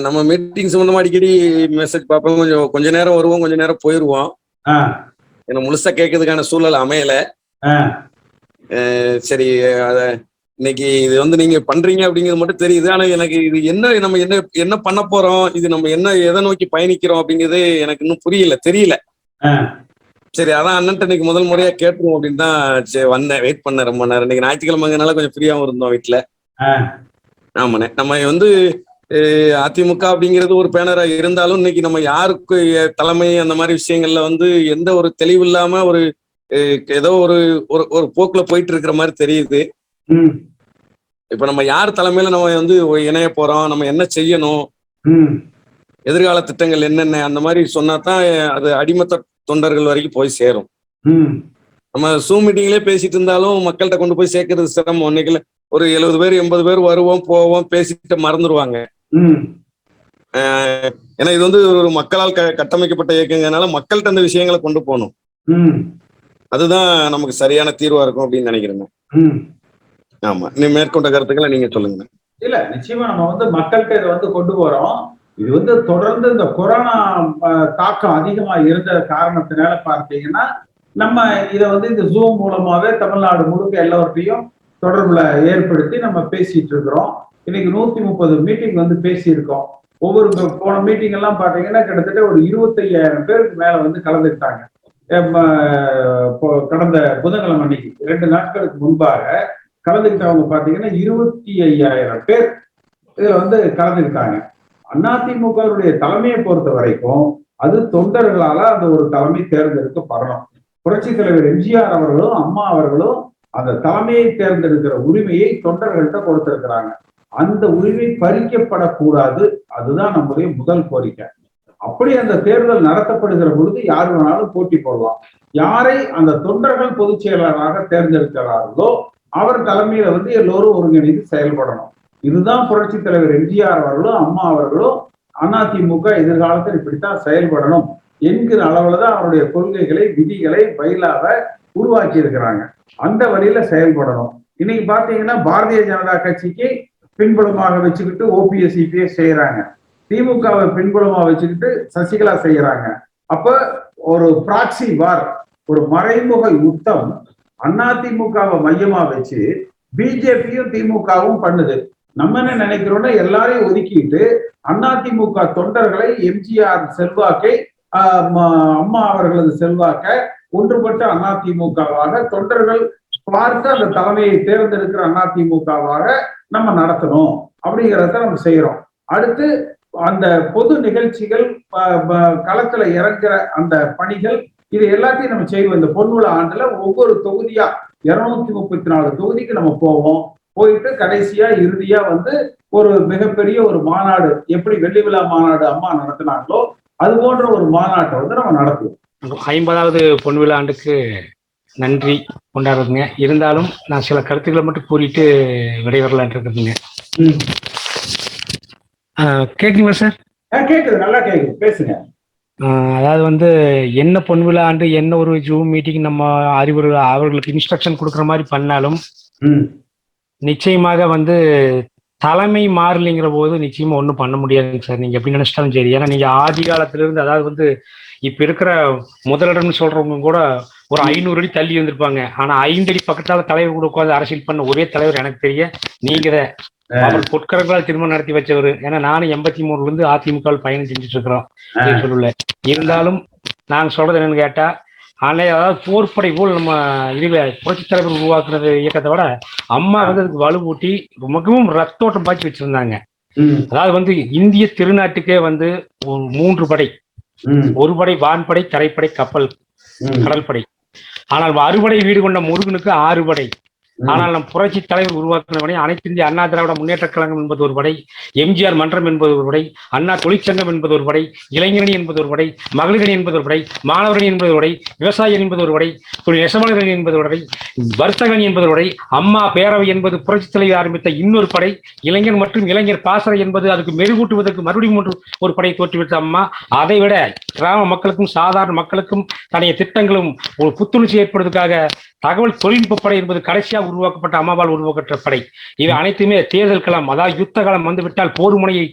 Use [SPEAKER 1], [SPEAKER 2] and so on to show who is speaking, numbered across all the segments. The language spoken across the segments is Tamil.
[SPEAKER 1] நம்ம மீட்டிங் சம்பந்தமா அடிக்கடி மெசேஜ் பார்ப்போம். கொஞ்சம் கொஞ்ச நேரம் வருவோம் கொஞ்ச நேரம் போயிருவோம்.
[SPEAKER 2] ஆ,
[SPEAKER 1] ஏன்னா முழுசா கேட்கறதுக்கான சூழல் அமையல. சரி அத இன்னைக்கு இது வந்து நீங்க பண்றீங்க அப்படிங்கிறது மட்டும் தெரியுது. ஆனா எனக்கு இது என்ன நம்ம என்ன என்ன பண்ண போறோம்? இது நம்ம என்ன எதை நோக்கி பயணிக்கிறோம் அப்படிங்கிறது எனக்கு இன்னும் புரியல தெரியல. சரி அதான் அண்ணன்ட்ட இன்னைக்கு முதல் முறையா கேட்டுருவோம் அப்படின்னு தான் வந்தேன். வெயிட் பண்ணேன் ரொம்ப நேரம் இன்னைக்கு ஞாயிற்றுக்கிழமைங்கனால கொஞ்சம் ஃப்ரீயாவும் இருந்தோம் வீட்டுல. ஆமாண்ணே. நம்ம வந்து அதிமுக அப்படிங்கிறது ஒரு பேனரா இருந்தாலும் இன்னைக்கு நம்ம யாருக்கு தலைமை அந்த மாதிரி விஷயங்கள்ல வந்து எந்த ஒரு தெளிவு இல்லாம ஒரு ஏதோ ஒரு ஒரு ஒரு போக்குல போயிட்டு இருக்கிற மாதிரி தெரியுது. இப்ப நம்ம யார் தலைமையில நம்ம வந்து இணைய போறோம் நம்ம என்ன செய்யணும்? எதிர்கால திட்டங்கள் என்னென்ன? அந்த மாதிரி சொன்னா தான் அது அடிமத்த தொண்டர்கள் வரைக்கும் போய் சேரும். நம்ம ஜூம் மீட்டிங்லயே பேசிட்டு இருந்தாலும் மக்கள்கிட்ட கொண்டு போய் சேர்க்கறது சிரமம். இன்னைக்கு ஒரு எழுபது பேர் எண்பது பேர் வருவோம் போவோம் பேசிட்டு மறந்துடுவாங்க ஏன்னா இது வந்து ஒரு மக்களால் க கட்டமைக்கப்பட்ட இயக்கங்கனால மக்கள்கிட்ட அந்த விஷயங்களை கொண்டு போகணும்.
[SPEAKER 2] ம்,
[SPEAKER 1] அதுதான் நமக்கு சரியான தீர்வா இருக்கும் அப்படின்னு நினைக்கிறேங்க.
[SPEAKER 2] ம்.
[SPEAKER 1] ஆமா. நீ மேற்கொண்ட கருத்துக்களை நீங்க சொல்லுங்க.
[SPEAKER 2] இல்ல நிச்சயமா நம்ம வந்து மக்கள்கிட்ட இதை வந்து கொண்டு போறோம். இது வந்து தொடர்ந்து இந்த கொரோனா தாக்கம் அதிகமா இருந்த காரணத்தினால பார்த்தீங்கன்னா நம்ம இதை வந்து இந்த ஜூம் மூலமாவே தமிழ்நாடு முழுக்க எல்லாவற்றையும் தொடர்புல ஏற்படுத்தி நம்ம பேசிட்டு இருக்கிறோம். இன்னைக்கு நூத்தி முப்பது மீட்டிங் வந்து பேசியிருக்கோம். ஒவ்வொரு போன மீட்டிங் எல்லாம் பாத்தீங்கன்னா கிட்டத்தட்ட ஒரு இருபத்தையாயிரம் பேருக்கு மேல வந்து கலந்துக்கிட்டாங்க. கடந்த புதன்கிழமை அன்னைக்கு ரெண்டு நாட்களுக்கு முன்பாக கலந்துக்கிட்டவங்க பாத்தீங்கன்னா இருபத்தி ஐயாயிரம் பேர் இதுல வந்து கலந்துக்கிட்டாங்க. அதிமுகவுடைய தலைமையை பொறுத்த வரைக்கும் அது தொண்டர்களால அந்த ஒரு தலைமை தேர்ந்தெடுக்கப்படணும். புரட்சி தலைவர் எம்ஜிஆர் அவர்களும் அம்மா அவர்களும் அந்த தலைமையை தேர்ந்தெடுக்கிற உரிமையை தொண்டர்கள்ட்ட கொடுத்திருக்கிறாங்க. அந்த உரிமை பறிக்கப்படக்கூடாது. அதுதான் நம்முடைய முதல் கோரிக்கை. அப்படி அந்த தேர்தல் நடத்தப்படுகிற பொழுது யார் வேணாலும் போட்டி போடலாம். யாரை அந்த தொண்டர்கள் பொதுச் செயலாளராக தேர்ந்தெடுக்கிறார்களோ அவர் தலைமையில வந்து எல்லோரும் ஒருங்கிணைந்து செயல்படணும். இதுதான் புரட்சி தலைவர் எம்ஜிஆர் அவர்களும் அம்மா அவர்களும் அதிமுக எதிர்காலத்தில் இப்படித்தான் செயல்படணும் என்கிற அளவுல தான் அவருடைய கொள்கைகளை விதிகளை பயிலாக உருவாக்கி இருக்கிறாங்க அந்த வழியில செயல்படணும். இன்னைக்கு பாத்தீங்கன்னா பாரதிய ஜனதா கட்சிக்கு பின்புலமாக வச்சுக்கிட்டு ஓபிஎஸ் சிபிஎஸ் செய்யறாங்க. திமுகவை பின்புலமா வச்சுக்கிட்டு சசிகலா செய்யறாங்க. அப்ப ஒரு பிராக்சி வார் ஒரு மறைமுக யுத்தம் அதிமுகவை மையமா வச்சு பிஜேபியும் திமுகவும் பண்ணுது. நம்ம என்ன நினைக்கிறோம்னா எல்லாரையும் ஒதுக்கிட்டு அதிமுக தொண்டர்களை எம்ஜிஆர் செல்வாக்கை ஆஹ் அம்மா அவர்களது செல்வாக்க ஒன்றுபட்ட அதிமுகவாக தொண்டர்கள் பார்த்து அந்த தலைமையை தேர்ந்தெடுக்கிற அதிமுகவாக நம்ம நடத்தணும் அப்படிங்கிறத நம்ம செய்யறோம் அடுத்து அந்த பொது நிகழ்ச்சிகள் களத்துல இறங்குற அந்த பணிகள் இது எல்லாத்தையும் நம்ம செய்வோம். இந்த பொன்விழா ஆண்டுல ஒவ்வொரு தொகுதியா இருநூத்தி முப்பத்தி நாலு தொகுதிக்கு நம்ம போவோம். போயிட்டு கடைசியா இறுதியா வந்து ஒரு மிகப்பெரிய ஒரு மாநாடு எப்படி வெள்ளி விழா மாநாடு அம்மா நடத்தினாங்களோ அது போன்ற ஒரு மாநாட்டை வந்து நம்ம நடத்துவோம்.
[SPEAKER 3] ஐம்பதாவது பொன் விழா ஆண்டுக்கு நன்றி கொண்டாடுறதுங்க. இருந்தாலும் நான் சில கருத்துக்களை மட்டும் கூறிட்டு விடைபெறலான் இருக்குதுங்க கேக்குங்களா சார்?
[SPEAKER 2] கேக்குது நல்லா கேக்குது. பேசுங்க.
[SPEAKER 3] அதாவது வந்து என்ன பொன்விழா ஆண்டு என்ன ஒரு ஜூம் மீட்டிங் நம்ம அறிவுரை அவர்களுக்கு இன்ஸ்ட்ரக்ஷன் கொடுக்குற மாதிரி பண்ணாலும் நிச்சயமாக வந்து தலைமை மாறலைங்கிற போது நிச்சயமா ஒன்றும் பண்ண முடியாதுங்க சார். நீங்க எப்படி நினைச்சிட்டாலும் சரி. ஏன்னா நீங்க ஆதி காலத்துல இருந்து அதாவது வந்து இப்ப இருக்கிற முதலிடம்னு சொல்றவங்க கூட ஒரு ஐநூறு அடி தள்ளி வந்திருப்பாங்க ஆனா ஐந்து அடி பக்கத்தால தலைவர் கூட உட்காந்து அரசியல் பண்ண ஒரே தலைவர் எனக்கு தெரிய நீங்க அவர் பொற்கரங்களால் திருமணம் நடத்தி வச்சவர். ஏன்னா நானும் எண்பத்தி மூணுல இருந்து அதிமுக பயணம் செஞ்சுட்டு இருக்கிறோம் சொல்லல. இருந்தாலும் நாங்க சொல்றது என்னன்னு கேட்டா அன்னை அதாவது போர்ப்படை போல் நம்ம இதுல புரட்சி தலைவர் உருவாக்குறது இயக்கத்தை விட அம்மா வந்து அதுக்கு வலுவூட்டி மிகவும் ரத்தோட்டம் பாய்ச்சி வச்சிருந்தாங்க. அதாவது வந்து இந்திய திருநாட்டுக்கே வந்து ஒரு மூன்று படை. ஒரு படை வான்படை தரைப்படை கப்பல்
[SPEAKER 2] ம்.
[SPEAKER 3] கடல் படை ஆனால் அறுபடை வீடு கொண்ட முருகனுக்கு
[SPEAKER 2] ஆறுபடை.
[SPEAKER 3] ஆனால் நம் புரட்சி தலைவர் உருவாக்கின படை அனைத்து இந்திய அண்ணா திராவிட முன்னேற்ற கழகம் என்பது ஒரு படை எம்ஜிஆர் மன்றம் என்பது ஒரு படை அண்ணா தொழிற்சங்கம் என்பது ஒரு படை இளைஞரணி என்பது ஒரு படை மகளிரணி என்பது ஒரு படை மாணவரணி என்பது ஒரு படை விவசாயி என்பது ஒரு படை தொழில் என்பது ஒரு படை வர்த்தகணி என்பது ஒரு படை அம்மா பேரவை என்பது புரட்சி தலைவர் ஆரம்பித்த இன்னொரு படை இளைஞர் மற்றும் இளைஞர் பாசறை என்பது அதுக்கு மெருகூட்டுவதற்கு மறுபடியும் ஒரு படை தோற்றுவிட்ட அம்மா. அதை விட கிராம மக்களுக்கும் சாதாரண மக்களுக்கும் தனிய திட்டங்களும் ஒரு புத்துணர்ச்சி ஏற்படுவதற்காக தகவல் தொழில்நுட்ப படை என்பது கடைசியாக உருவாக்கப்பட்ட அம்மாவால் உருவாக்கப்பட்ட படை. இவை அனைத்துமே தேர்தல் களம் அதாவது யுத்த காலம் வந்து விட்டால் போர் முனையை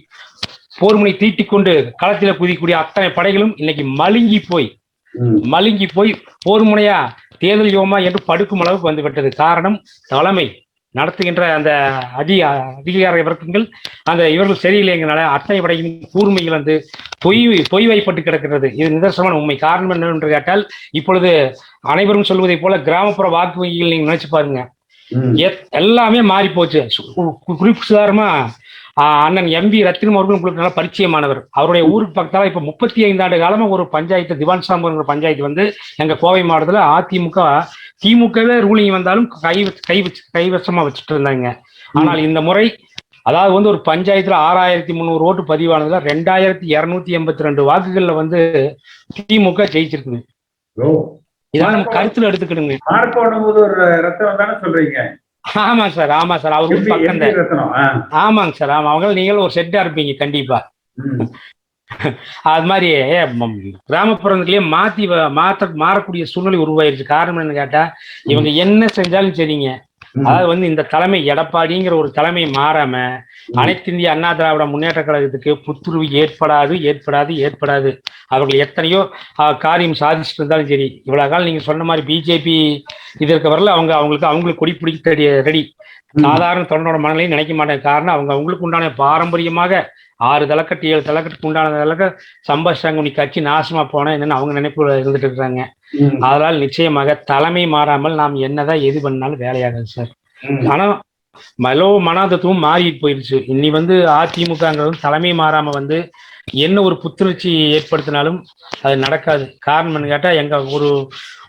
[SPEAKER 3] போர்முனை தீட்டிக் கொண்டு களத்தில குதிக்கக்கூடிய அத்தனை படைகளும் இன்னைக்கு மழுங்கி போய்
[SPEAKER 2] ம்.
[SPEAKER 3] மழுங்கி போய் போர்முனையா தேர்தல் யோமா என்று படுக்கும் அளவுக்கு வந்துவிட்டது காரணம் தலைமை நடத்துகின்ற அந்த அதி அதிகார வர்க்கங்கள் அந்த இவர்கள் சரியில்லைங்கனால அத்தனை படையின் கூர்மைகள் வந்து பொய் பொய் வைப்பட்டு கிடக்கிறது. இது நிதர்சனமான உண்மை. காரணம் என்னவென்று கேட்டால் இப்பொழுது அனைவரும் சொல்வதைப் போல கிராமப்புற வாக்கு வங்கிகள் நீங்க நினைச்சு பாருங்க. எல்லாமே மாறி போச்சு. சு- கு- குறிப்பு சுதாரமா ஆஹ், அண்ணன் எம்பி ரத்தினம் அவர்கள் உங்களுக்கு நல்லா பரிச்சயமானவர். அவருடைய ஊருக்கு பக்கத்தால இப்ப முப்பத்தி ஐந்து ஆண்டு காலமா ஒரு பஞ்சாயத்து திவான் சாம்புங்கிற பஞ்சாயத்து வந்து எங்க கோவை மாவட்டத்துல அதிமுக திமுகவே ரூலிங் வந்தாலும் கை கை வச்சு கைவசமா வச்சுட்டு இருந்தாங்க. ஆனால் இந்த முறை அதாவது வந்து ஒரு பஞ்சாயத்துல ஆறாயிரத்தி முந்நூறு ஓட்டு பதிவானதுல ரெண்டாயிரத்தி இருநூத்தி எண்பத்தி ரெண்டு வாக்குகள்ல வந்து திமுக ஜெயிச்சிருக்குது. இதெல்லாம் நம்ம கருத்துல
[SPEAKER 2] போது ஒரு ரத்தம் தானே சொல்றீங்க.
[SPEAKER 3] ஆமா சார் ஆமா சார். அவருக்கு பக்கம். ஆமாங்க சார் ஆமா. அவங்க நீங்களும் ஒரு செட்டா இருப்பீங்க கண்டிப்பா. அது மாதிரி கிராமப்புறங்களையே மாத்தி மாத்த மாறக்கூடிய சூழ்நிலை உருவாயிருச்சு. காரணம் என்னன்னு கேட்டா இவங்க என்ன செஞ்சாலும் சரிங்க. அதாவது வந்து இந்த தலைமை எடப்பாடிங்கிற ஒரு தலைமை மாறாம அனைத்து இந்திய அண்ணா திராவிட முன்னேற்ற கழகத்துக்கு புத்துருவி ஏற்படாது ஏற்படாது ஏற்படாது. அவர்கள் எத்தனையோ காரியம் சாதிச்சுட்டு இருந்தாலும் சரி இவ்வளவு காலம் நீங்க சொன்ன மாதிரி பிஜேபி இது இருக்க வரல அவங்க அவங்களுக்கு அவங்களுக்கு கொடி பிடிக்க ரெடி. சாதாரண தொண்டனோட மனநிலையும் நினைக்க மாட்டேன். காரணம் அவங்க அவங்களுக்கு உண்டான பாரம்பரியமாக ஆறு தலைக்கட்டு ஏழு தலைக்கட்டுக்கு உண்டான தலைக்க சம்பாஷாங்க நீ கட்சி நாசமா போனா என்னன்னு அவங்க நினைப்பு இருந்துட்டு இருக்காங்க.
[SPEAKER 2] ம்.
[SPEAKER 3] அதனால் நிச்சயமாக தலைமை மாறாமல் நாம் என்னதான் எது பண்ணாலும் வேலையாகாது சார். ஆனா மலோ மனாதத்துவம் மாறிட்டு போயிடுச்சு இனி வந்து அதிமுகங்கிறதும் தலைமை மாறாம வந்து என்ன ஒரு புத்துணர்ச்சி ஏற்படுத்தினாலும் அது நடக்காது. காரணம் என்னன்னு கேட்டா எங்க ஒரு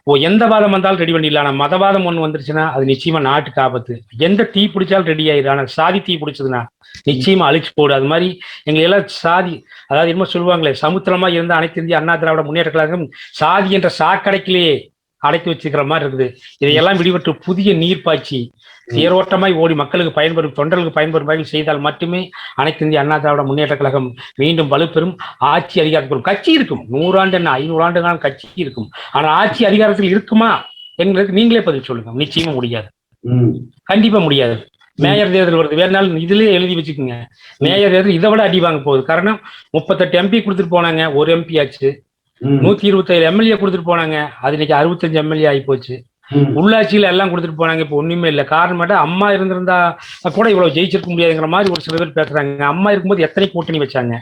[SPEAKER 3] ஓ எந்த வாதம் வந்தாலும் ரெடி பண்ணிடலாம் ஆனா மதவாதம் ஒன்று வந்துருச்சுன்னா அது நிச்சயமா நாட்டுக்கு ஆபத்து. எந்த தீ பிடிச்சாலும் ரெடி ஆயிடும் ஆனா சாதி தீ பிடிச்சதுன்னா நிச்சயமா அழிச்சு போடு அது மாதிரி எங்க எல்லாம் சாதி அதாவது என்னமோ சொல்லுவாங்களே சமுத்திரமா இருந்த அனைத்து இந்திய அண்ணா திராவிட முன்னேற்ற கழகம் சாதி என்ற சாக்கடைக்கிலேயே அடைத்து வச்சுக்கிற மாதிரி இருக்குது. இதையெல்லாம் விடுபட்டு புதிய நீர் பாய்ச்சி சீரோட்டமாய் ஓடி மக்களுக்கு பயன்பெறும் தொண்டர்களுக்கு பயன்பெறும் வகையில் செய்தால் மட்டுமே அனைத்து இந்திய அண்ணா திராவிட முன்னேற்ற கழகம் மீண்டும் வலுப்பெறும். ஆட்சி அதிகாரத்தில் கட்சி இருக்கும். நூறாண்டு என்ன ஐநூறு ஆண்டு காலம் கட்சி இருக்கும். ஆனால் ஆட்சி அதிகாரத்தில் இருக்குமா எங்களுக்கு நீங்களே பதில் சொல்லுங்க. நிச்சயமா முடியாது. கண்டிப்பா முடியாது. மேயர் தேர்தல் வருது. வேறனாலும் இதுலயே எழுதி வச்சுக்கோங்க. மேயர் தேர்தல் இதை விட அடி வாங்க போகுது. காரணம் முப்பத்தெட்டு எம்பி கொடுத்துட்டு போனாங்க. ஒரு எம்பி ஆச்சு. நூத்தி இருபத்தேழு எம்எல்ஏ கொடுத்துட்டு போனாங்க. அது இன்னைக்கு அறுபத்தஞ்சு எம்எல்ஏ ஆகி போச்சு. உள்ளாட்சியில எல்லாம் கொடுத்துட்டு போனாங்க. இப்போ ஒண்ணுமே இல்லை. காரணம் மட்டும் அம்மா இருந்திருந்தா கூட இவ்வளவு ஜெயிச்சிருக்க முடியாதுங்கிற மாதிரி ஒரு சில பேர் பேசுறாங்க. அம்மா இருக்கும்போது எத்தனை கூட்டணி வச்சாங்க.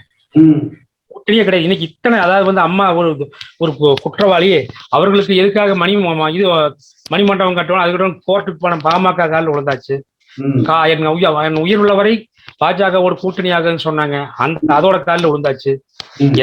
[SPEAKER 3] கூட்டணியே கிடையாது. இன்னைக்கு இத்தனை அதாவது வந்து அம்மா ஒரு ஒரு கு- குற்றவாளி. அவர்களுக்கு எதுக்காக மணி இது மணிமண்டபம் கட்டணும் அதுக்கப்புறம் கோர்ட்டுக்கு போன பாமக காலில் விழுந்தாச்சு என் உயிர் உள்ளவரை பாஜகவோட கூட்டணியாகன்னு சொன்னாங்க. அந்த அதோட காலில் விழுந்தாச்சு.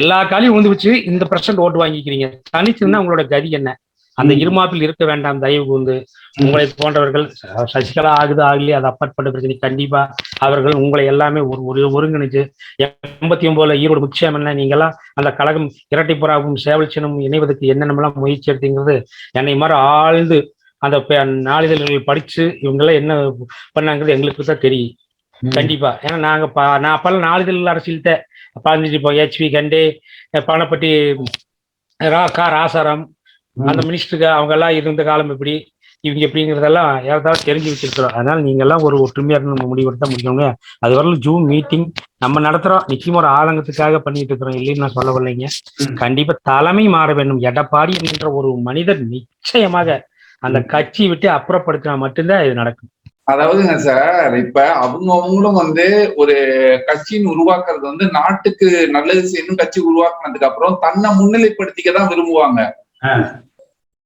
[SPEAKER 3] எல்லா காலையும் விழுந்து வச்சு இந்த பிரசன்ட் ஓட்டு வாங்கிக்கிறீங்க. தனிச்சுன்னா உங்களோட கதி என்ன? அந்த. இருமாப்பில் இருக்க வேண்டாம் தயவு கூர்ந்து. உங்களை போன்றவர்கள் சசிகலா ஆகுது ஆகலையே அது அப்பாற்பட்ட பிரச்சனை. கண்டிப்பா அவர்கள் உங்களை எல்லாமே ஒரு ஒரு ஒருங்கிணைச்சு எண்பத்தி ஒன்பதுல ஈரோடு முக்கியமல்ல நீங்கெல்லாம் அந்த கழகம் இரட்டைப்புறாவும் சேவல்சனும் இணைவதற்கு என்னென்னலாம் முயற்சி எடுத்தீங்கிறது என்னை மாதிரி ஆழ்ந்து அந்த நாளிதழ்கள் படிச்சு இவங்கெல்லாம் என்ன பண்ணாங்கிறது எங்களுக்கு தான் தெரியும். கண்டிப்பா. ஏன்னா நாங்க நான் அப்பெல்லாம் நாளிதழ் அரசியல்கிட்ட பதினஞ்சு இப்போ ஹெச்வி கண்டே பணப்பட்டி ரா கா ராசாராம். அந்த மினிஸ்டருக்கு அவங்க எல்லாம் இருந்த காலம் எப்படி இவங்க எப்படிங்கிறதெல்லாம் ஏதாவது தெரிஞ்சு வச்சிருக்கிறோம். அதனால நீங்க எல்லாம் ஒரு ஒற்றுமையா இருந்து நம்ம முடிவெடுத்தா முடிக்கணுங்க அது வரலும் ஜூம் மீட்டிங் நம்ம நடத்துறோம். நிச்சயமா ஒரு ஆலங்கத்துக்காக பண்ணிட்டு இருக்கிறோம். இல்லைன்னு நான் சொல்ல வரலைங்க. கண்டிப்பா தலைமை மாற வேண்டும். எடப்பாடி என்கின்ற ஒரு மனிதர் நிச்சயமாக அந்த கட்சி விட்டு அப்புறப்படுத்தினா மட்டும்தான் இது நடக்கும்.
[SPEAKER 4] அதாவதுங்க சார் இப்ப அவங்க அவங்களும் வந்து ஒரு கட்சின்னு உருவாக்குறது வந்து நாட்டுக்கு நல்லது செய்யணும் கட்சி உருவாக்குனதுக்கு அப்புறம் தன்னை முன்னிலைப்படுத்திக்க தான் விரும்புவாங்க.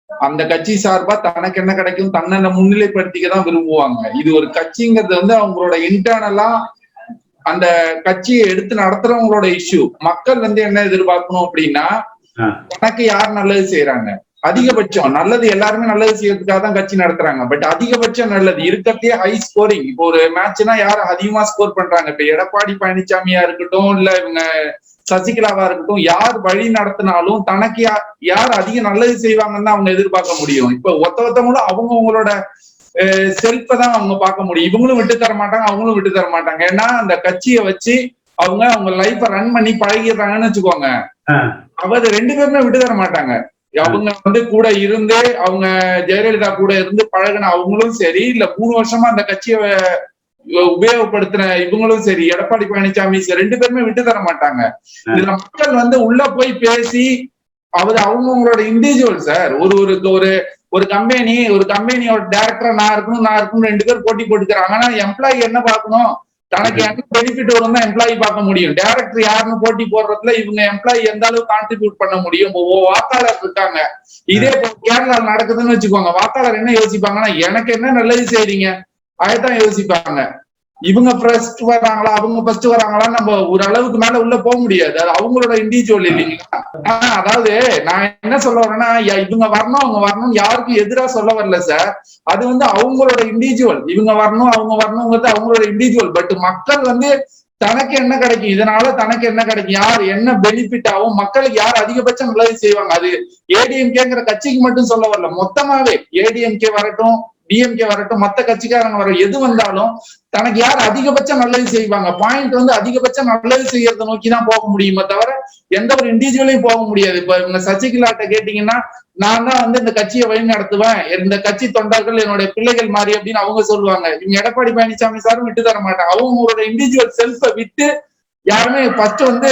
[SPEAKER 4] அந்த கட்சி சார்பா தனக்கு என்ன கிடைக்கும் தன்னை முன்னிலைப்படுத்திக்க தான் விரும்புவாங்க இது ஒரு கட்சிங்கிறது வந்து அவங்களோட இன்டர்னலா அந்த கட்சியை எடுத்து நடத்துறவங்களோட இஷ்யூ மக்கள் வந்து என்ன எதிர்பார்க்கணும் அப்படின்னா. தனக்கு யார் நல்லது செய்யறாங்க அதிகபட்சம் நல்லது எல்லாருமே நல்லது செய்யறதுக்காக தான் கட்சி நடத்துறாங்க. பட் அதிகபட்சம் நல்லது. இருக்கிறதே ஹை ஸ்கோரிங் இப்போ ஒரு மேட்ச்னா யார் அதிகமா ஸ்கோர் பண்றாங்க? இப்ப எடப்பாடி பழனிசாமியா இருக்கட்டும் இல்ல இவங்க சசிகலாவா இருக்கட்டும் யார் வழி நடத்தினாலும் தனக்கு யார் யார் அதிக நல்லது செய்வாங்கன்னு தான் அவங்க எதிர்பார்க்க முடியும். இப்ப ஒத்த ஒத்தவங்களும் அவங்க அவங்களோட செல்ஃப தான் அவங்க பார்க்க முடியும். இவங்களும் விட்டு தர மாட்டாங்க அவங்களும் விட்டு தர மாட்டாங்க. ஏன்னா அந்த கட்சியை வச்சு அவங்க அவங்க லைஃப ரன் பண்ணி பழகிடுறாங்கன்னு வச்சுக்கோங்க. அவங்க ரெண்டு பேருமே விட்டு தர மாட்டாங்க. அவங்க வந்து கூட இருந்து அவங்க ஜெயலலிதா கூட இருந்து பழகின அவங்களும் சரி இல்ல மூணு வருஷமா அந்த கட்சியை உபயோகப்படுத்தின இவங்களும் சரி எடப்பாடி பழனிசாமி சரி ரெண்டு பேருமே விட்டு தர மாட்டாங்க. இதுல மக்கள் வந்து உள்ள போய் பேசி அவர் அவங்கவுங்களோட இண்டிவிஜுவல் சார் ஒரு ஒரு ஒரு ஒரு கம்பெனி ஒரு கம்பெனியோட டைரக்டரா நான் இருக்கணும் நான் இருக்கணும் ரெண்டு பேர் போட்டி போட்டுக்கிறாங்க. ஆனா எம்ப்ளாயி என்ன பார்க்கணும்? தனக்கு என்ன பெனிஃபிட் வரும் தான் எம்ப்ளாயி பார்க்க முடியும். டைரக்டர் யாருன்னு போட்டி போடுறதுல இவங்க எம்ப்ளாயி எந்த அளவுக்கு கான்ட்ரிபியூட் பண்ண முடியும்? வாக்காளர் இருக்காங்க. இதே கேரளா நடக்குதுன்னு வச்சுக்கோங்க. வாக்காளர் என்ன யோசிப்பாங்கன்னா எனக்கு என்ன நல்லது செய்றீங்க? அதைத்தான் யோசிப்பாங்க. இவங்க ஃபர்ஸ்ட் வராங்களா அவங்க ஃபர்ஸ்ட் வராங்களா நம்ம ஒரு அளவுக்கு மேல உள்ள போக முடியாது. அது அவங்களோட இண்டிவிஜுவல் இல்லைங்களா? ஆஹ் அதாவது நான் என்ன சொல்ல வரேன்னா இவங்க வரணும் அவங்க வரணும் யாருக்கும் எதிரா சொல்ல வரல சார் அது வந்து அவங்களோட இண்டிவிஜுவல் இவங்க வரணும் அவங்க வரணுங்கிறது அவங்களோட இண்டிவிஜுவல் பட் மக்கள் வந்து தனக்கு என்ன கிடைக்கும்? இதனால தனக்கு என்ன கிடைக்கும்? யார் என்ன பெனிஃபிட் ஆகும்? மக்களுக்கு யார் அதிகபட்சம் நல்லது செய்வாங்க? அது ஏடிஎம்கேங்கிற கட்சிக்கு மட்டும் சொல்ல வரல. மொத்தமாவே ஏடிஎம்கே வரட்டும் டிஎம்கே வரட்டும் மத்த கட்சிக்காரங்க வர எது வந்தாலும் தனக்கு யார் அதிகபட்சம் நல்லது செய்வாங்க? பாயிண்ட் வந்து அதிகபட்சம் நல்லது செய்யறதை நோக்கி தான் போக முடியுமே தவிர எந்த ஒரு இண்டிவிஜுவலையும் போக முடியாது. இப்ப இவங்க சசிகலாட்ட கேட்டீங்கன்னா நான் தான் வந்து இந்த கட்சியை வழி நடத்துவேன் இந்த கட்சி தொண்டர்கள் என்னுடைய பிள்ளைகள் மாதிரி அப்படின்னு அவங்க சொல்லுவாங்க. இவங்க எடப்பாடி பழனிசாமி சாரும் விட்டு தர மாட்டாங்க. அவங்களோட இண்டிவிஜுவல் செல்ஃபை விட்டு யாருமே ஃபர்ஸ்ட் வந்து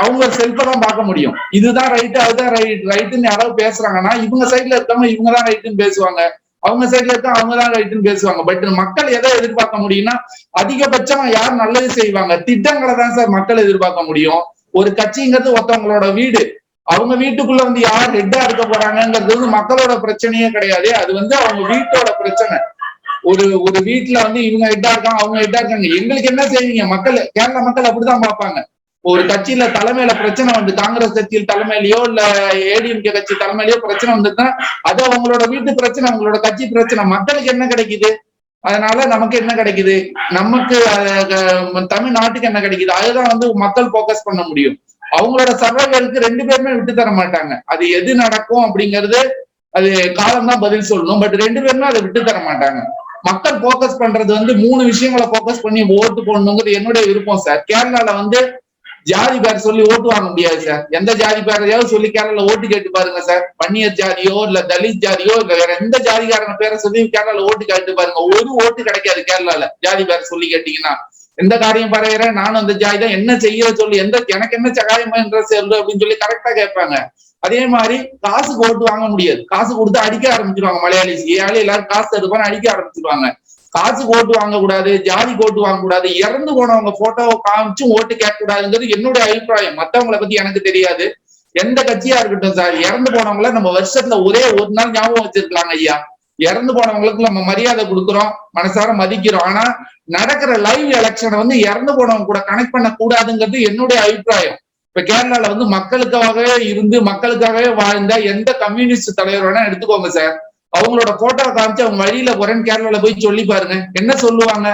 [SPEAKER 4] அவங்க செல்ஃபை தான் பார்க்க முடியும். இதுதான் ரைட்டு அதுதான் ரைட் ரைட்டுன்னு யாராவது பேசுறாங்கன்னா இவங்க சைட்ல இருக்கவங்க இவங்க தான் ரைட்டுன்னு பேசுவாங்க. அவங்க சைட்ல தான் அவங்க தான் ரைட்டுன்னு பேசுவாங்க. பட் மக்கள் எதை எதிர்பார்க்க முடியும்னா அதிகபட்சமா யார் நல்லது செய்வாங்க? திட்டங்களை தான் சார் மக்கள் எதிர்பார்க்க முடியும். ஒரு கட்சிங்கிறது ஒருத்தவங்களோட வீடு. அவங்க வீட்டுக்குள்ள வந்து யார் ஹெட்டா இருக்க போறாங்கங்கிறது வந்து மக்களோட பிரச்சனையே கிடையாது. அது வந்து அவங்க வீட்டோட பிரச்சனை. ஒரு ஒரு வீட்டுல வந்து இவங்க ஹெட்டா இருக்காங்க அவங்க ஹெட்டா இருக்காங்க. எங்களுக்கு என்ன செய்வீங்க? மக்கள் கேரள மக்கள் அப்படிதான் பார்ப்பாங்க. ஒரு கட்சியில தலைமையில பிரச்சனை வந்து காங்கிரஸ் கட்சியில் தலைமையிலயோ இல்ல ஏடிஎம்கே கட்சி தலைமையிலயோ பிரச்சனை வந்துன்னா அது அவங்களோட வீட்டு பிரச்சனை அவங்களோட கட்சி பிரச்சனை. மக்களுக்கு என்ன கிடைக்குது? அதனால நமக்கு என்ன கிடைக்குது? நமக்கு தமிழ்நாட்டுக்கு என்ன கிடைக்குது? அதுதான் வந்து மக்கள் போக்கஸ் பண்ண முடியும். அவங்களோட சர்வைவலுக்கு ரெண்டு பேருமே விட்டு தர மாட்டாங்க. அது எது நடக்கும் அப்படிங்கிறது அது காலம் தான் பதில் சொல்லணும். பட் ரெண்டு பேருமே அதை விட்டு தர மாட்டாங்க. மக்கள் போக்கஸ் பண்றது வந்து மூணு விஷயங்களை போக்கஸ் பண்ணி ஓட்டு போடணுங்கிறது என்னுடைய விருப்பம் சார் கேரளால வந்து ஜாதி பேர் சொல்லி ஓட்டு வாங்க முடியாது சார் எந்த ஜாதி பேரையாவது சொல்லி கேரளால ஓட்டு கேட்டு பாருங்க சார் பன்னியர் ஜாதியோ இல்ல தலித் ஜாதியோ இல்ல வேற எந்த ஜாதிக்காரங்க பேரை சொல்லி கேரளால ஓட்டு கேட்டு பாருங்க. ஒரு ஓட்டு கிடைக்காது கேரளால ஜாதி பேர் சொல்லி கேட்டீங்கன்னா. எந்த காரியம் பரையிறேன் நானும் அந்த ஜாதி தான். என்ன செய்ய சொல்லி எந்த எனக்கு என்ன சகாயம் சொல்லு அப்படின்னு சொல்லி கரெக்டா கேட்பாங்க. அதே மாதிரி காசுக்கு ஓட்டு வாங்க முடியாது. காசு கொடுத்து அடிக்க ஆரம்பிச்சிருவாங்க மலையாளிஸ். ஏழை எல்லாரும் காசு எடுப்பான்னு அடிக்க ஆரம்பிச்சிருவாங்க. காசு ஓட்டு வாங்கக்கூடாது ஜாதி ஓட்டு வாங்கக்கூடாது இறந்து போனவங்க போட்டோவை காமிச்சும் ஓட்டு கேட்க கூடாதுங்கிறது என்னுடைய அபிப்பிராயம். மத்தவங்கள பத்தி எனக்கு தெரியாது. எந்த கட்சியா இருக்கட்டும் சார் இறந்து போனவங்கள நம்ம வருஷத்துல ஒரே ஒரு நாள் ஞாபகம் வச்சிருக்கலாங்க ஐயா. இறந்து போனவங்களுக்கு நம்ம மரியாதை கொடுக்குறோம் மனசார மதிக்கிறோம். ஆனா நடக்கிற லைவ் எலெக்ஷனை வந்து இறந்து போனவங்க கூட கனெக்ட் பண்ண கூடாதுங்கிறது என்னுடைய அபிப்பிராயம். இப்ப கேரளால வந்து மக்களுக்காகவே இருந்து மக்களுக்காகவே வாழ்ந்த எந்த கம்யூனிஸ்ட் தலைவர் வேணா எடுத்துக்கோங்க சார். அவங்களோட போட்டோ காமிச்சு அவங்க வழியில போறேன்னு கேரளால போய் சொல்லி பாருங்க. என்ன சொல்லுவாங்க?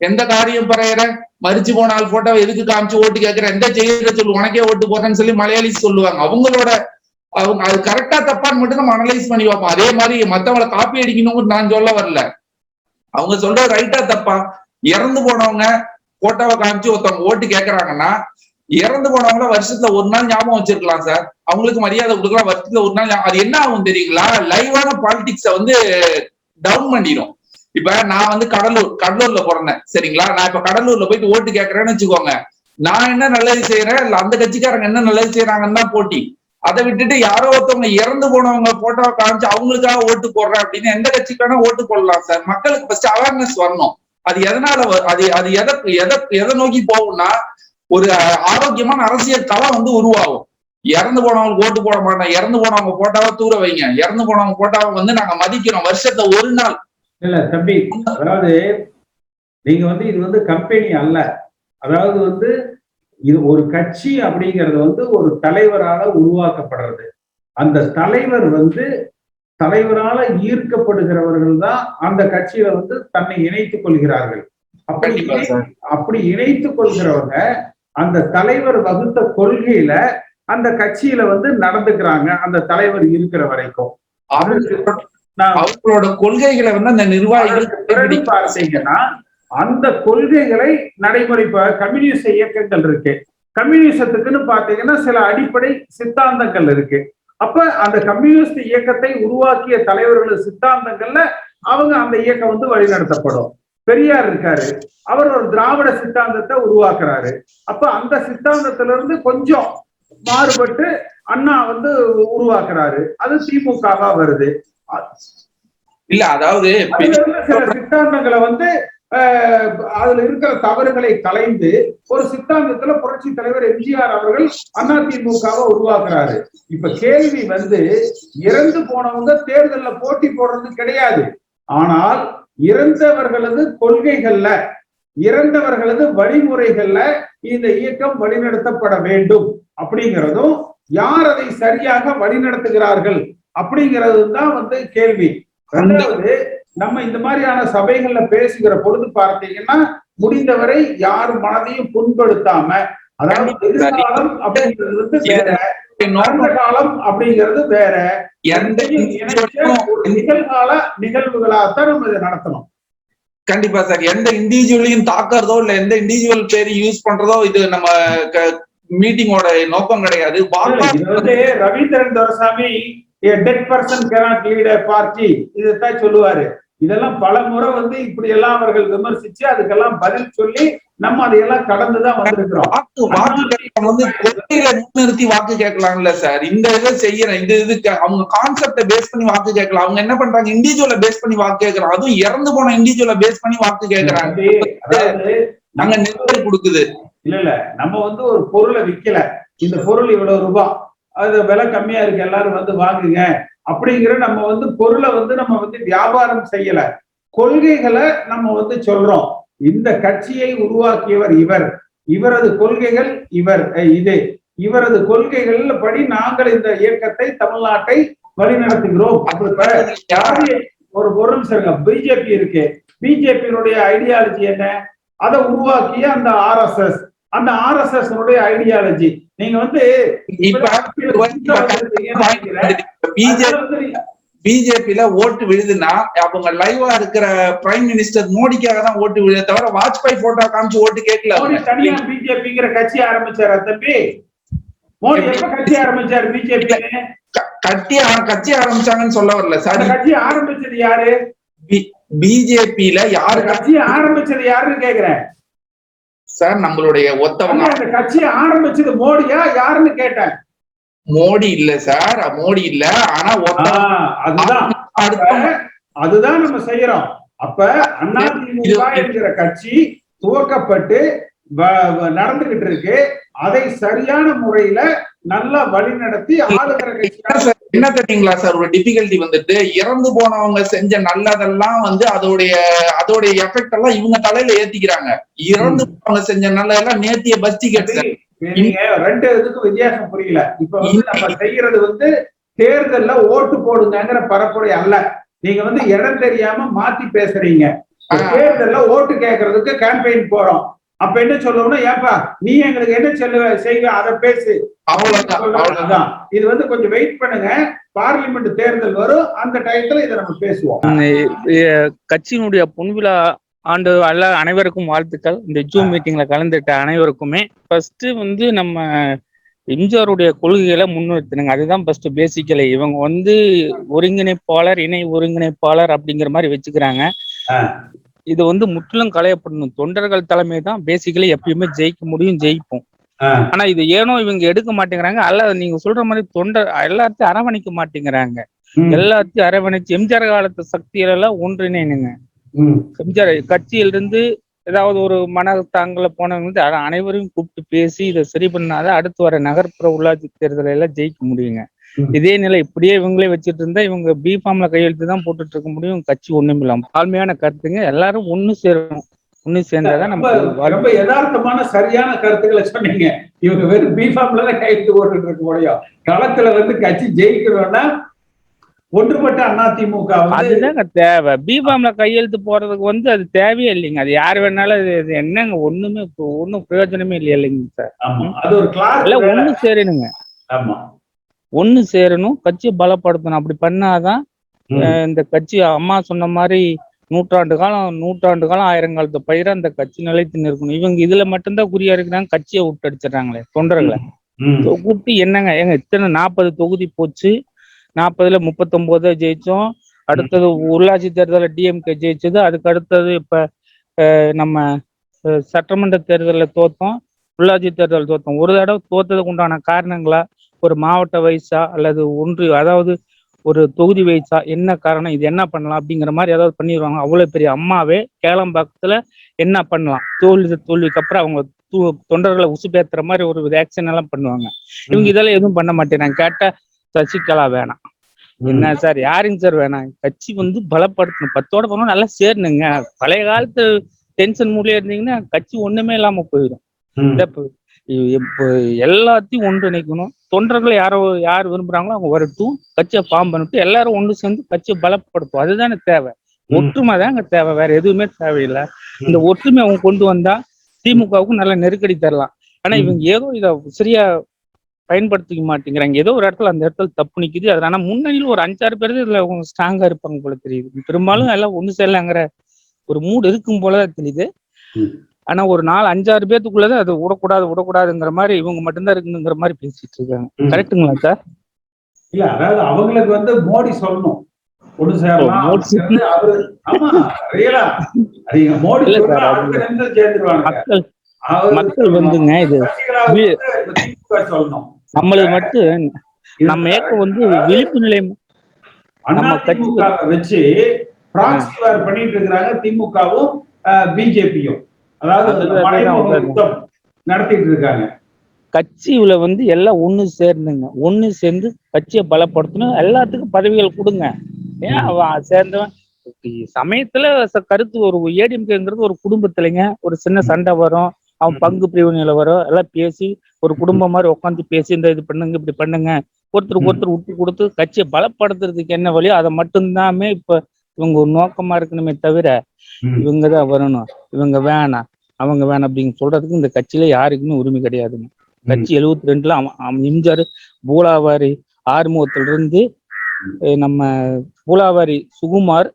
[SPEAKER 4] எந்த காரியம் பறையற? மறிச்சு போன ஆள் போட்டோ எதுக்கு காமிச்சு ஓட்டு கேட்கிற? எந்த செய்தியில சொல்லு உனக்கே ஓட்டு போடுறேன்னு சொல்லி மலையாளிஸ் சொல்லுவாங்க. அவங்களோட அவங்க அது கரெக்டா தப்பான்னு மட்டும் நம்ம அனலைஸ் பண்ணி பார்ப்போம். அதே மாதிரி மத்தவங்களை காப்பி அடிக்கணும்னு நான் சொல்ல வரல. அவங்க சொல்ற ரைட்டா தப்பா? இறந்து போனவங்க போட்டோவை காமிச்சு ஒருத்தவங்க ஓட்டு கேட்கறாங்கன்னா இறந்து போனவங்கள வருஷத்துல ஒரு நாள் ஞாபகம் வச்சிருக்கலாம் சார். அவங்களுக்கு மரியாதை கொடுக்கலாம். வருஷத்துல ஒரு நாள் அது என்ன ஆகும் தெரியுங்களா? லைவான பாலிடிக்ஸ வந்து டவுன் பண்ணிடும் இப்ப நான் வந்து கடலூர் கடலூர்ல பிறந்தேன். சரிங்களா? நான் இப்ப கடலூர்ல போயிட்டு ஓட்டு கேட்கறேன்னு வச்சுக்கோங்க. நான் என்ன நல்லது செய்யறேன் இல்ல அந்த கட்சிக்காரங்க என்ன நல்லது செய்யறாங்கன்னு தான் போட்டி. அதை விட்டுட்டு யாரோ ஒருத்தவங்க இறந்து போனவங்க போட்டோ காமிச்சு அவங்களுக்காக ஓட்டு போடுறேன் அப்படின்னு எந்த கட்சிக்கான ஓட்டு போடலாம் சார். மக்களுக்கு ஃபர்ஸ்ட் அவேர்னஸ் வரணும். அது எதனால அது அது எதை எதை எதை நோக்கி போகும்னா ஒரு ஆரோக்கியமான அரசியல் களம் வந்து உருவாகும். இறந்து போனவங்களுக்கு ஓட்டு போட மாட்டோம் இறந்து போனவங்க போட்டாவை தூர வைங்க. இறந்து போனவங்க போட்டாவை வந்து நாங்க மதிக்கிறோம். வருஷத்துல ஒரு நாள்.
[SPEAKER 2] இல்ல தம்பி அதாவது நீங்க வந்து இது வந்து கம்பெனி அல்ல. அதாவது வந்து இது ஒரு கட்சி அப்படிங்கிறது வந்து ஒரு தலைவரால உருவாக்கப்படுறது. அந்த தலைவர் வந்து தலைவரால ஈர்க்கப்படுகிறவர்கள் தான் அந்த கட்சியில வந்து தன்னை இணைத்துக் கொள்கிறார்கள். அப்படி அப்படி இணைத்துக் கொள்கிறவங்க அந்த தலைவர் வகுத்த கொள்கையில அந்த கட்சியில வந்து நடந்துக்கிறாங்க. அந்த தலைவர் இருக்கிற வரைக்கும்.
[SPEAKER 4] அவங்களோட கொள்கைகளை வந்து அந்த நிர்வாகிகள்
[SPEAKER 2] பார்த்தீங்கன்னா அந்த கொள்கைகளை நடைமுறை கம்யூனிஸ்ட் இயக்கங்கள் இருக்கு. கம்யூனிசத்துக்குன்னு பாத்தீங்கன்னா சில அடிப்படை சித்தாந்தங்கள் இருக்கு. அப்ப அந்த கம்யூனிஸ்ட் இயக்கத்தை உருவாக்கிய தலைவர்கள் சித்தாந்தங்கள்ல அவங்க அந்த இயக்கம் வந்து வழிநடத்தப்படும். பெரியார் இருக்காரு. அவர் ஒரு திராவிட சித்தாந்தத்தை உருவாக்குறாரு. அப்ப அந்த சித்தாந்தத்துல இருந்து கொஞ்சம் மாறுபட்டு அண்ணா வந்து உருவாக்குறாரு. அது திமுகவா வருது.
[SPEAKER 4] இல்ல அதாவது
[SPEAKER 2] சில சித்தாந்தங்களை வந்து அதுல இருக்கிற தவறுகளை களைந்து ஒரு சித்தாந்தத்துல புரட்சி தலைவர் எம்ஜிஆர் அவர்கள் அதிமுகவை உருவாக்குறாரு. இப்ப கேள்வி வந்து இறந்து போனவங்க தேர்தல்ல போட்டி போடுறது கிடையாது. ஆனால் இறந்தவர்களது கொள்கைகள்ல இறந்தவர்களது வழிமுறைகள்ல இந்த இயக்கம் வழிநடத்தப்பட வேண்டும். அப்படிங்கிறதும் யார் அதை சரியாக வழிநடத்துகிறார்கள் அப்படிங்கிறது தான் வந்து கேள்வி. ரெண்டாவது நம்ம இந்த மாதிரியான சபைகள்ல பேசுகிற பொழுது பார்த்தீங்கன்னா முடிந்தவரை யார் மனதையும் புண்படுத்தாம அதாவது எதிர்காலம் அப்படிங்கிறது வந்து வேற நடந்த காலம் அப்படிங்கிறது வேற.
[SPEAKER 4] எந்த
[SPEAKER 2] நிகழ்கால நிகழ்வுகளாத்தான் நம்ம இதை நடத்தணும்.
[SPEAKER 4] கண்டிப்பா சார். எந்த இண்டிவிஜுவலையும் தாக்குறதோ இல்ல எந்த இண்டிவிஜுவல் பேரு யூஸ் பண்றதோ இது நம்ம மீட்டிங்கோட நோக்கம் கிடையாது.
[SPEAKER 2] வந்து Ravindran Duraisamy dead person cannot lead party இதைத்தான் சொல்லுவாரு. இதெல்லாம் பல முறை வந்து இப்படி எல்லாம் அவர்கள் விமர்சிச்சு அதுக்கெல்லாம் பதில் சொல்லி நம்ம அதையெல்லாம் கடந்துதான் வந்திருக்கிறோம்.
[SPEAKER 4] வாக்கு வாக்கு வந்து கொள்கையில முன்னிறுத்தி வாக்கு கேட்கலாம்ல சார். இந்த இதை செய்யறேன் இந்த இதுக்கு அவங்க கான்செப்ட பேஸ் பண்ணி வாக்கு கேட்கலாம். அவங்க என்ன பண்றாங்க? இண்டிவிஜுவல பேஸ் பண்ணி வாக்கு கேட்கறாங்க அதுவும் இறந்து போன இண்டிவிஜுவல பேஸ் பண்ணி வாக்கு கேட்கறாங்க. நாங்க நெருக்கடி கொடுக்குது.
[SPEAKER 2] இல்ல இல்ல. நம்ம வந்து ஒரு பொருளை விக்கல. இந்த பொருள் இவ்வளவு ரூபாய் அது விலை கம்மியா இருக்கு. எல்லாரும் வந்து வாங்குங்க. அப்படிங்கிற நம்ம வந்து பொருளை வந்து நம்ம வந்து வியாபாரம் செய்யல. கொள்கைகளை நம்ம வந்து சொல்றோம். இந்த கட்சியை உருவாக்கியவர் இவர். இவரது கொள்கைகள் இவர். இது. இவரது கொள்கைகள் படி நாங்கள் இந்த இயக்கத்தை தமிழ்நாட்டை வழிநடத்துகிறோம். அப்படி ஒரு பொருள் சொல்லுங்க? பிஜேபி இருக்கு. பிஜேபியினுடைய ஐடியாலஜி என்ன? அதை உருவாக்கிய அந்த ஆர்எஸ்எஸ் அந்த ஆர்எஸ்எஸ் ஐடியாலஜி நீங்க வந்து
[SPEAKER 4] இப்ப பிஜேபி பிஜேபில ஓட்டு விழுதுன்னா அவங்க லைவா இருக்கிற பிரைம் மினிஸ்டர் மோடிக்காக தான் ஓட்டு விழுத தவிர வாஜ்பாய் போட்டோ காமிச்சு ஓட்டு கேட்கல.
[SPEAKER 2] தனியா பிஜேபிங்கிற கட்சி ஆரம்பிச்சாரா தம்பி? மோடி எப்ப கட்சி ஆரம்பிச்சாரு பிஜேபி
[SPEAKER 4] கட்சி கட்சி ஆரம்பிச்சாங்கன்னு சொல்ல வரல சார்.
[SPEAKER 2] கட்சி ஆரம்பிச்சது யாரு?
[SPEAKER 4] பிஜேபியில யாரு
[SPEAKER 2] கட்சி ஆரம்பிச்சது யாருன்னு கேக்குறேன்.
[SPEAKER 4] சார் நம்மளுடைய ஒத்தவங்க.
[SPEAKER 2] அந்த கட்சி ஆரம்பிச்சது மோடியா? யாருன்னு கேட்டேன்.
[SPEAKER 4] மோடி இல்ல சார் மோடி இல்ல ஆனா
[SPEAKER 2] அதுதான். அதுதான் நம்ம செய்யறோம். அப்ப அதிமுக என்கிற கட்சி துவக்கப்பட்டு நடந்துகிட்டு இருக்கு. அதை சரியான முறையில நல்லா வழிநடத்தி ஆளுகிற
[SPEAKER 4] என்ன தெரியுங்களா சார்? ஒரு டிபிகல்ட்டி வந்துட்டு இறந்து போனவங்க செஞ்ச நல்லதெல்லாம் வந்து அதோடைய அதோடைய எஃபெக்ட் எல்லாம் இவங்க தலையில ஏத்திக்கிறாங்க. இறந்து போனவங்க செஞ்ச நல்லதெல்லாம் நேத்திய பஸ் டிக்கெட் சார்
[SPEAKER 2] நீங்க ரெண்டு இதுக்கும் வித்தியாசம் புரியல. இப்ப வந்து நம்ம செய்யறது வந்து தேர்தல்ல ஓட்டு போடுங்கிற பரப்புரை அல்ல. நீங்க வந்து இடம் தெரியாம மாத்தி பேசுறீங்க. தேர்தல்ல ஓட்டு கேட்கறதுக்கு கேம்பெயின் போறோம். அப்ப என்ன சொல்லணும்னா ஏப்பா நீ எங்களுக்கு என்ன சொல்லுவ செய்வ அதை பேசு.
[SPEAKER 4] அவ்வளவுதான்
[SPEAKER 2] இது வந்து கொஞ்சம் வெயிட் பண்ணுங்க. பார்லிமெண்ட் தேர்தல் வரும். அந்த டயத்துல இதை நம்ம பேசுவோம்.
[SPEAKER 5] கட்சியினுடைய பொன்விழா ஆண்டு எல்லா அனைவருக்கும் வாழ்த்துக்கள். இந்த ஜூம் மீட்டிங்ல கலந்துட்ட அனைவருக்குமே. ஃபர்ஸ்ட் வந்து நம்ம எம்ஜிஆருடைய கொள்கைகளை முன்னிறுத்தினுங்க அதுதான் ஃபர்ஸ்ட் பேசிக்கலி இவங்க வந்து ஒருங்கிணைப்பாளர் இணை ஒருங்கிணைப்பாளர் அப்படிங்கிற மாதிரி வச்சுக்கிறாங்க. இது வந்து முற்றிலும் களையப்படணும். தொண்டர்கள் தலைமை தான் பேசிக்கலி எப்பயுமே ஜெயிக்க முடியும் ஜெயிப்போம். ஆனா இது ஏனோ இவங்க எடுக்க மாட்டேங்கிறாங்க. அல்ல நீங்க சொல்ற மாதிரி தொண்டர் எல்லாத்தையும் அரவணைக்க மாட்டேங்கிறாங்க. எல்லாத்தையும் அரவணைச்சு எம்ஜிஆர் காலத்து சக்திகள் எல்லாம் ஒன்றிணைனுங்க. எம்ஜிஆர் கட்சியிலிருந்து ஏதாவது ஒரு மன தாங்கல போனவங்க வந்து அனைவரையும் கூப்பிட்டு பேசி இதை சரி பண்ணாதான் அடுத்து வர நகர்ப்புற உள்ளாட்சி தேர்தலை எல்லாம் ஜெயிக்க முடியுங்க. இதே நிலை இப்படியே இவங்களே வச்சுட்டு இருந்தா இவங்க பி ஃபார்ம்ல கையெழுத்து தான் போட்டுட்டு இருக்க முடியும். கட்சி ஒண்ணும் இல்லாம தாழ்மையான கருத்துங்க. எல்லாரும் ஒண்ணு சேரணும். ஒண்ணு சேர்ந்தாதான் வாழ்க்கை
[SPEAKER 2] ரொம்ப யதார்த்தமான சரியான கருத்துக்களை சொன்னீங்க. இவங்க வெறும் பிஃபார்ம்ல தான் கையெழுத்து போட்டுட்டு இருக்க முடியும். களத்துல வந்து கட்சி ஜெயிக்கணும்னா ஒன்றுபட்ட அதிமுக வந்து
[SPEAKER 5] அதுதாங்க தேவை. பிபாம்ல கையெழுத்து போடுறதுக்கு வந்து அது தேவையே இல்லைங்க. அது யார் வேணாலும் அது என்னங்க? ஒண்ணுமே ஒண்ணும் பிரயோஜனமே இல்லையா இல்லைங்க சார்.
[SPEAKER 2] அது ஒரு கிளாஸ்
[SPEAKER 5] ஒண்ணு சேரணுங்க.
[SPEAKER 2] ஆமா.
[SPEAKER 5] ஒண்ணு சேரணும் கட்சியை பலப்படுத்தணும். அப்படி பண்ணாதான் இந்த கட்சி அம்மா சொன்ன மாதிரி நூற்றாண்டு காலம் நூற்றாண்டு காலம் ஆயிரம் காலத்து பயிர அந்த கட்சி நிலைத்து நிற்கணும். இவங்க இதுல மட்டும்தான் குறியா இருக்கிறாங்க. கட்சியை விட்டு அடிச்சிடறாங்களே தொண்டர்களை. கூப்பிட்டு என்னங்க ஏங்க இத்தனை நாற்பது தொகுதி போச்சு. நாற்பதுல முப்பத்தொன்பது ஜெயிச்சோம். அடுத்தது உள்ளாட்சி தேர்தலில் டிஎம்கே ஜெயிச்சது. அதுக்கு அடுத்தது இப்ப நம்ம சட்டமன்ற தேர்தலில் தோத்தோம். உள்ளாட்சி தேர்தல் தோத்தோம். ஒரு தடவை தோத்ததுக்கு உண்டான காரணங்களா? ஒரு மாவட்ட வயசா அல்லது ஒன்று அதாவது ஒரு தொகுதி வயசா என்ன காரணம் இது என்ன பண்ணலாம் அப்படிங்கிற மாதிரி ஏதாவது பண்ணிடுவாங்க அவ்வளோ பெரிய அம்மாவே கேளம்பாக்கத்தில் என்ன பண்ணலாம்? தோல்வி தோல்விக்கு அப்புறம் அவங்க தொண்டர்களை உசுப்பேத்துற மாதிரி ஒரு ஆக்ஷன் எல்லாம் பண்ணுவாங்க. இவங்க இதெல்லாம் எதுவும் பண்ண மாட்டேன். கேட்டா சசிகலா வேணாம். என்ன சார் யாருங்க சார் வேணாம்? கட்சி வந்து பலப்படுத்தணும். பத்தோட போனோம் நல்லா சேரணுங்க. பழைய காலத்து டென்ஷன் மூலியம் இருந்தீங்கன்னா கட்சி ஒண்ணுமே இல்லாம போயிடும். இப்ப எல்லாத்தையும் ஒன்றிணைக்கணும். தொண்டர்களை யாரோ யார் விரும்புறாங்களோ அவங்க வரட்டும். கட்சியை ஃபார்ம் பண்ணிட்டு எல்லாரும் ஒன்று சேர்ந்து கட்சியை பலப்படுத்தும் அதுதானே தேவை. ஒற்றுமை தாங்க தேவை. வேற எதுவுமே தேவையில்லை. இந்த ஒற்றுமை அவங்க கொண்டு வந்தா திமுகவுக்கும் நல்ல நெருக்கடி தரலாம். ஆனா. இவங்க ஏதோ இதை சரியா பயன்படுத்திக்க மாட்டேங்கிறாங்க. ஏதோ ஒரு இடத்துல அந்த இடத்துல தப்பு நிக்குது. அது ஆனா முன்னணியில் ஒரு அஞ்சாறு பேர் இதுல ஸ்ட்ராங்கா இருப்பாங்க போல தெரியுது. பெரும்பாலும் எல்லாம் ஒண்ணு சேரலாங்கிற ஒரு மூடு இருக்கும் போலதான் தெரியுது. ஆனா ஒரு நாலு அஞ்சாறு பேத்துக்குள்ளதான் அது விடக்கூடாது விடக்கூடாதுங்கிற மாதிரி இவங்க மட்டும்தான் இருக்குங்கிற மாதிரி பேசிட்டு இருக்காங்க.
[SPEAKER 2] ம்.
[SPEAKER 5] கரெக்ட்டுங்களா சார்?
[SPEAKER 2] இல்ல அதாவது அவங்களுக்கு வந்து மோடி சொல்லணும். ஒண்ணு சேரலாம்.
[SPEAKER 5] மக்கள் வந்துங்க இது.
[SPEAKER 2] சொல்லணும்.
[SPEAKER 5] நம்மளுக்கு மட்டும் நம்ம இயக்கம் வந்து விழிப்பு நிலையம் நம்ம கட்சி-
[SPEAKER 2] வச்சு ப்ராக்சி வார் பண்ணிட்டு இருக்கிறாங்க திமுகவும் பிஜேபியும். அதாவது நடத்திட்டு இருக்காங்க.
[SPEAKER 5] கட்சியில வந்து எல்லாம் ஒண்ணு சேர்ந்துங்க. ஒண்ணு சேர்ந்து கட்சியை பலப்படுத்தணும். எல்லாத்துக்கும் பதவிகள் கொடுங்க. ஏன் அவன் சேர்ந்தவன்? சமயத்துல கருத்து ஒரு ஏடிஎம்கேங்கிறது ஒரு குடும்பத்துலங்க. ஒரு சின்ன சண்டை வரும். அவன் பங்கு பிரிவினையில வரும். எல்லாம் பேசி ஒரு குடும்பம் மாதிரி உட்காந்து பேசி இந்த இது பண்ணுங்க இப்படி பண்ணுங்க. ஒருத்தருக்கு ஒருத்தர் விட்டு கொடுத்து கட்சியை பலப்படுத்துறதுக்கு என்ன வழியோ அதை மட்டும்தாமே இப்ப இவங்க ஒரு நோக்கமா இருக்கணுமே தவிர இவங்க தான் வரணும். இவங்க வேணாம். அவங்க வேணாம் அப்படின்னு சொல்றதுக்கு இந்த கட்சியில யாருக்குமே உரிமை கிடையாதுங்க. கட்சி எழுபத்தி ரெண்டுல எம்ஜிஆர் பூலாவாரி ஆறுமுகத்துல இருந்து நம்ம பூலாவாரி சுகுமார்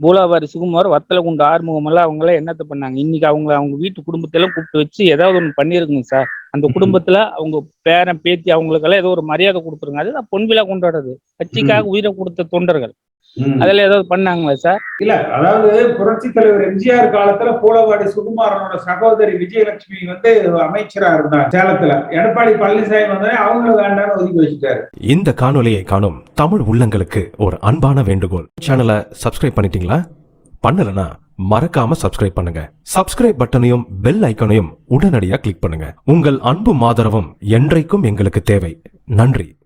[SPEAKER 5] பூலாவாரி சுகுமார் வத்தலகுண்டு ஆறுமுகம் எல்லாம் அவங்க எல்லாம் என்னத்த பண்ணாங்க? இன்னைக்கு அவங்க அவங்க வீட்டு குடும்பத்தெல்லாம் கூப்பிட்டு வச்சு ஏதாவது ஒண்ணு பண்ணிருக்குங்க சார். அந்த குடும்பத்துல அவங்க பேரன் பேத்தி அவங்களுக்கெல்லாம் ஏதோ ஒரு மரியாதை கொடுத்துருங்க. அதுதான் பொன்விழா கொண்டாடுறது. கட்சிக்காக உயிரை கொடுத்த தொண்டர்கள்.
[SPEAKER 2] ம்.
[SPEAKER 5] அதெல்லாம் ஏதாவது பண்ணாங்களா சார்?
[SPEAKER 2] இல்ல அதாவது புரட்சி தலைவர் எம்ஜிஆர் காலத்துல பூலவாடி சுகுமாரனோட சகோதரி விஜயலட்சுமி வந்து அமைச்சரா இருந்தாங்க சேலத்துல. எடப்பாடி பழனிசாமி வந்தோடனே அவங்கள வேண்டாம்னு ஒதுக்கி வச்சுட்டாரு.
[SPEAKER 6] இந்த காணொளியை காணும் தமிழ் உள்ளங்களுக்கு ஒரு அன்பான வேண்டுகோள். சேனலை சப்ஸ்கிரைப் பண்ணிட்டீங்களா? பண்ணலனா மறக்காம சப்ஸ்கிரைப் பண்ணுங்க. சப்ஸ்கிரைப் பட்டனையும் பெல் ஐக்கானையும் உடனடியாக கிளிக் பண்ணுங்க. உங்கள் அன்பும் ஆதரவும் என்றைக்கும் எங்களுக்கு தேவை. நன்றி.